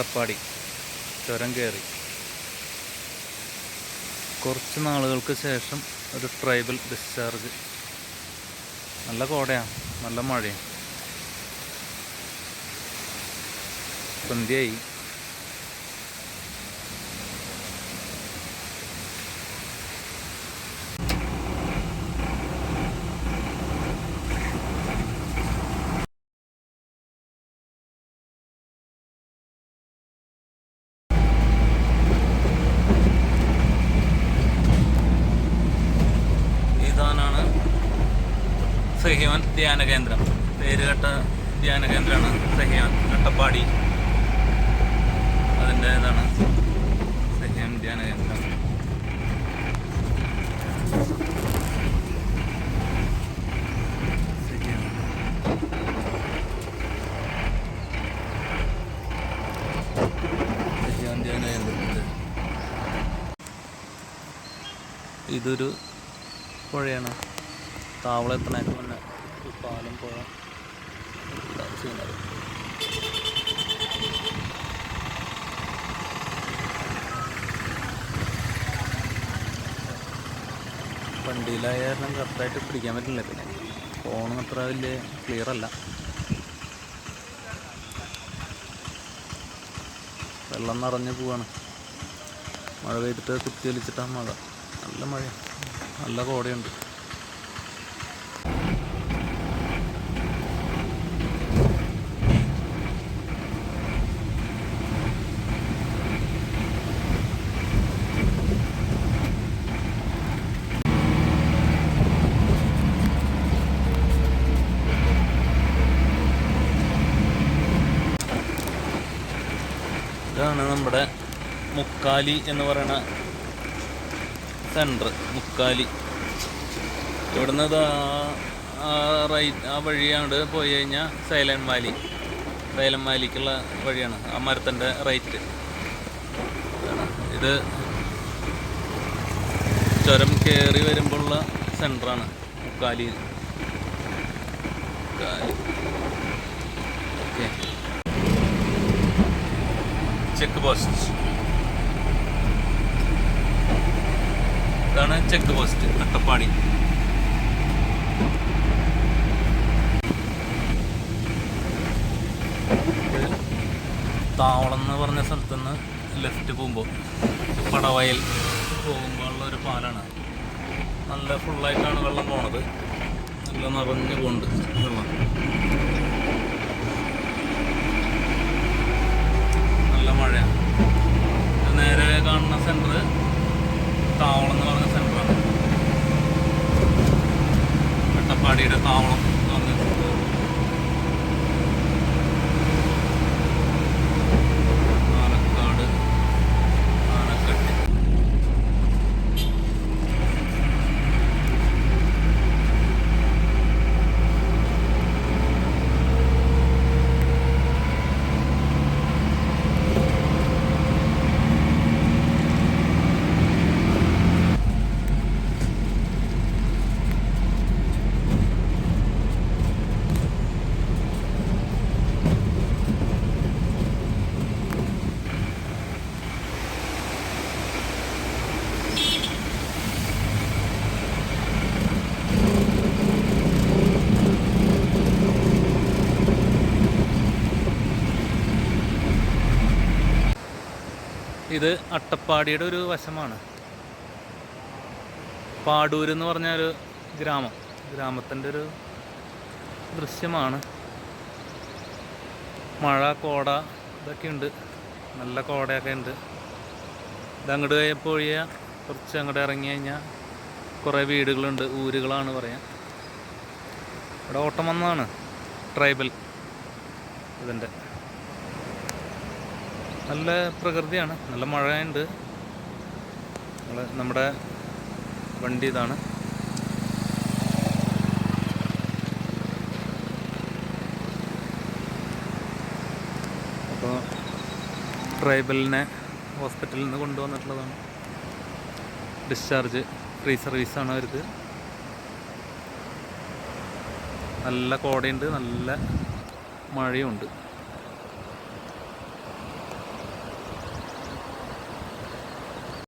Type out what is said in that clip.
അട്ടപ്പാടി ചുരം കയറി. കുറച്ച് നാളുകൾക്ക് ശേഷം ഒരു ട്രൈബൽ ഡിസ്ചാർജ് നല്ല കോടയാണ് നല്ല മഴയാണ് സന്ധ്യയായി. സഹ്യവൻ ധ്യാന കേന്ദ്രം. പേരുകെട്ട ധ്യാന കേന്ദ്രമാണ് സഹിയോൻ അട്ടപ്പാടി അതിന്റെ ഇതാണ് സഹിയോൻ ധ്യാന കേന്ദ്രം. ഇതൊരു പുഴയാണ്. താവളത്തിനായിട്ട് മുന്നേ പാലം പുഴ ചെയ്യുന്നത് വണ്ടിയിലായ കാരണം കറക്റ്റായിട്ട് പിടിക്കാൻ പറ്റില്ല പിന്നെ. ഫോണും അത്ര വലിയ ക്ലിയർ അല്ല. വെള്ളം നിറഞ്ഞു പോവാണ്. മഴ പെയ്തിട്ട് കുത്തി വലിച്ചിട്ടാണ് മഴ. നല്ല മഴ നല്ല കോടയുണ്ട്. ഇതാണ് നമ്മുടെ മുക്കാലി എന്ന് പറയുന്ന സെന്റർ മുക്കാലി. ഇവിടുന്ന് ഇത് റൈറ്റ് ആ വഴിയാണ്ട് പോയി കഴിഞ്ഞാൽ സൈലന്റ് വാലി. സൈലന്റ് വാലിക്കുള്ള വഴിയാണ്. ആ മരത്തിന്റെ റൈറ്റ്. ഇത് ചുരം കയറി വരുമ്പോഴുള്ള സെന്ററാണ് Mukkali. Mukkali. Okay. Check post. ഇതാണ് ചെക്ക് പോസ്റ്റ് അട്ടപ്പാടി. താവളം എന്ന് പറഞ്ഞ സ്ഥലത്ത് നിന്ന് ലെഫ്റ്റ് പോകുമ്പോൾ പടവയൽ പോകുമ്പോൾ ഉള്ള ഒരു പാലാണ്. നല്ല ഫുള്ളായിട്ടാണ് വെള്ളം പോണത്. നല്ല നിറഞ്ഞു പോകുന്നുണ്ട് വെള്ളം നല്ല മഴയാണ് ഇത് നേരെ കാണുന്ന സെന്റർ താവളം എന്ന് പറഞ്ഞ സെന്ററാണ് വെട്ടപ്പാടിയുടെ താവളം എന്ന് പറഞ്ഞ center. പാലക്കാട് ആനക്കട്ടി ഇത് അട്ടപ്പാടിയുടെ ഒരു വശമാണ്. പാടൂർ എന്ന് പറഞ്ഞ ഒരു ഗ്രാമം. ഗ്രാമത്തിന്റെ ഒരു ദൃശ്യമാണ്. മഴ കോട ഇതൊക്കെ ഉണ്ട്. നല്ല കോടയൊക്കെ ഉണ്ട്. ഇതങ്ങോട്ട് കഴിയപ്പോൾ ഒഴിയാ കുറച്ച് അങ്ങോട്ട് ഇറങ്ങി കഴിഞ്ഞാൽ കുറേ വീടുകളുണ്ട്. ഊരുകളാണ് പറയാം. ഇവിടെ ഓട്ടം വന്നതാണ്. ട്രൈബൽ ഇതിന്റെ. നല്ല പ്രകൃതിയാണ്. നല്ല മഴയുണ്ട്. നമ്മുടെ വണ്ടി ഇതാണ്. അപ്പോൾ ട്രൈബലിനെ ഹോസ്പിറ്റലിൽ നിന്ന് കൊണ്ടുവന്നിട്ടുള്ളതാണ്. ഡിസ്ചാർജ് ഫ്രീ സർവീസാണ് അവർക്ക്. നല്ല കോടയുണ്ട്. നല്ല മഴയുണ്ട്.